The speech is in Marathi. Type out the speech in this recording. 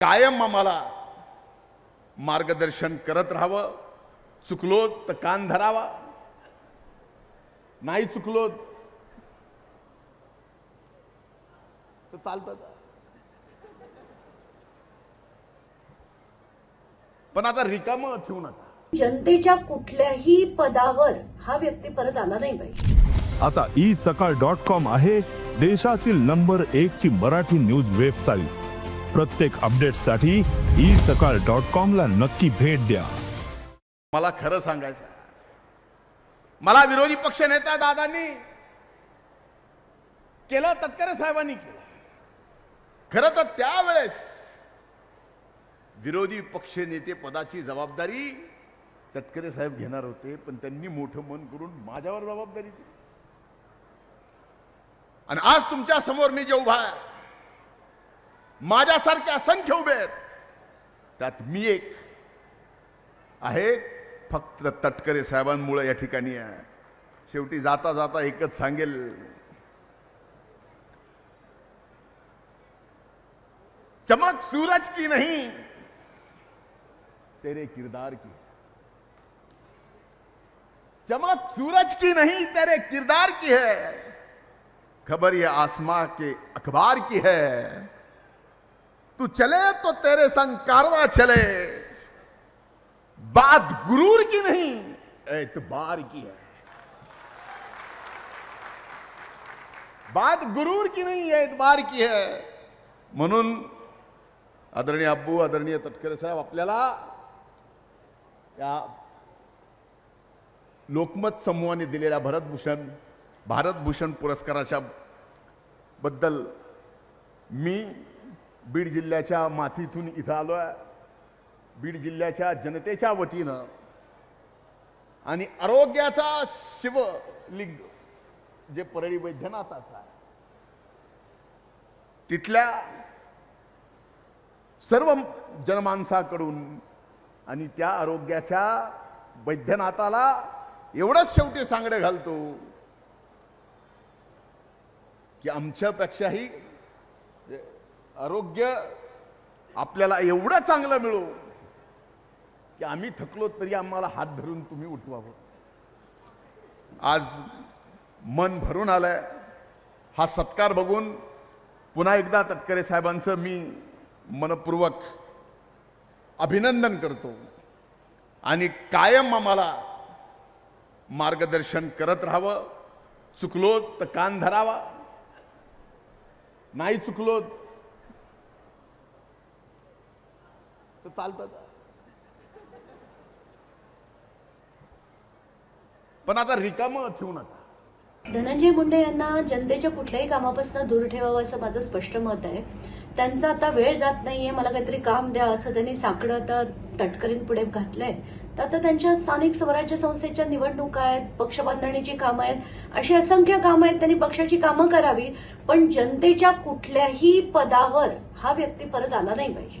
कायम आम्हाला मार्गदर्शन करत राहावं. चुकलो तर कान धरावा. नाही चुकलो तर चालतं पण आता रिकामं ठेवू नका. जनतेच्या कुठल्याही पदावर हा व्यक्ती परत आला नाही पाहिजे. आता ई सकाळ डॉट कॉम आहे देशातील नंबर एक ची मराठी न्यूज वेबसाईट. प्रत्येक अपडेटसाठी ई सकाळ डॉट कॉम ला नक्की भेट द्या. मला खरं सांगायचं मला विरोधी पक्ष नेता दादांनी केलं तटकरे साहेबांनी केलं. खरं तर त्यावेळेस विरोधी पक्ष नेते पदाची जबाबदारी तटकरे साहेब घेणार होते पण त्यांनी मोठं मन करून माझ्यावर जबाबदारी दिली आणि आज तुमच्यासमोर मी जे उभा आहे माझ्यासारखे असंख्य उभे आहेत त्यात मी एक आहे, फक्त तटकरे साहेबांमुळे या ठिकाणी आहे. शेवटी जाता जाता एकच सांगेल. चमक सूरज की नहीं, तेरे किरदार की चमक सूरज की नहीं, तेरे किरदार की है. खबर ये आसमां के अखबार की है. तू चले तो तेरे संग कारवा चले। बात गुरूर की नहीं एतबार की है। बात गुरूर की नहीं एतबार की है। म्हणून आदरणीय अब्बू आदरणीय तटकरे साहेब आपल्याला या लोकमत समूहाने दिलेल्या भरतभूषण भारतभूषण पुरस्काराच्या बद्दल मी बीड जिल्ह्याच्या माथीतून इथं आलो आहे. बीड जिल्ह्याच्या जनतेच्या वतीनं आणि आरोग्याचा शिवलिंग जे परळी वैद्यनाथाचा आहे तिथल्या सर्व जनमानसाकडून आणि त्या आरोग्याच्या वैद्यनाथाला एवढंच शेवटी सांगडे घालतो की आमच्यापेक्षाही आरोग्य आपल्याला एवढं चांगलं मिळो की आम्ही थकलो तरी आम्हाला हात धरून तुम्ही उठवावं. आज मन भरून आलंय. हा सत्कार बघून पुन्हा एकदा तटकरे साहेबांचं मी मनपूर्वक अभिनंदन करतो. आणि कायम आम्हाला मार्गदर्शन करत राहावं. चुकलो तर कान धरावा. नाही चुकलो तर चालतं पण आता रिकाम ठेवू नका. धनंजय मुंडे यांना जनतेच्या कुठल्याही कामापासून दूर ठेवावं असं माझं स्पष्ट मत आहे. त्यांचा आता वेळ जात नाहीये मला काहीतरी काम द्या असं त्यांनी साकडं आता तटकरीन पुढे घातलंय. तर आता त्यांच्या स्थानिक स्वराज्य संस्थेच्या निवडणुका आहेत पक्ष बांधणीची कामं आहेत अशी असंख्य कामं आहेत त्यांनी पक्षाची कामं करावी पण जनतेच्या कुठल्याही पदावर हा व्यक्ती परत आला नाही पाहिजे.